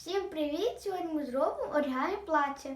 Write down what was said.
Всім привіт! Сьогодні ми зробимо оригамі плаття.